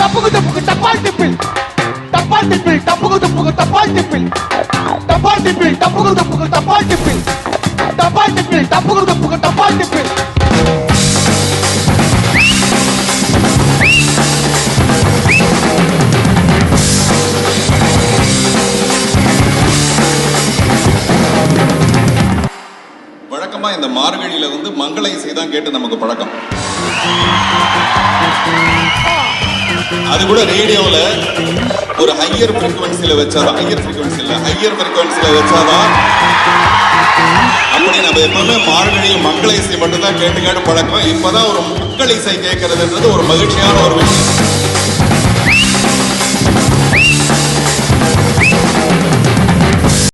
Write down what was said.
తప్పుకు తప్పుకు తప్పాలి టిప్పిల్ తప్పాలి టిప్పిల్ తప్పుకు తప్పుకు తప్పాలి టిప్పిల్ తప్పాలి టిప్పిల్ తప్పుకు తప్పుకు తప్పాలి టిప్పిల్ తప్పాలి టిప్పిల్ తప్పుకు வழக்கமாக இந்த மார்கழியில் வந்து மங்கள இசை தான் கேட்டு நமக்கு பழக்கம். அது கூட ரேடியோவில் ஒரு ஹையர் ஃப்ரீக்வன்சில வச்சாதான் ஹையர் ஃப்ரீக்வன்சி ஹையர் ஃப்ரீக்வன்சில வச்சாதான் அப்படி நம்ம எப்பவுமே மார்கழியில் மங்கள இசை மட்டும்தான் கேட்டு கேட்டு பழக்கம். இப்போதான் ஒரு மக்கள் இசை கேட்கறதுன்றது ஒரு மகிழ்ச்சியான ஒரு விஷயம்.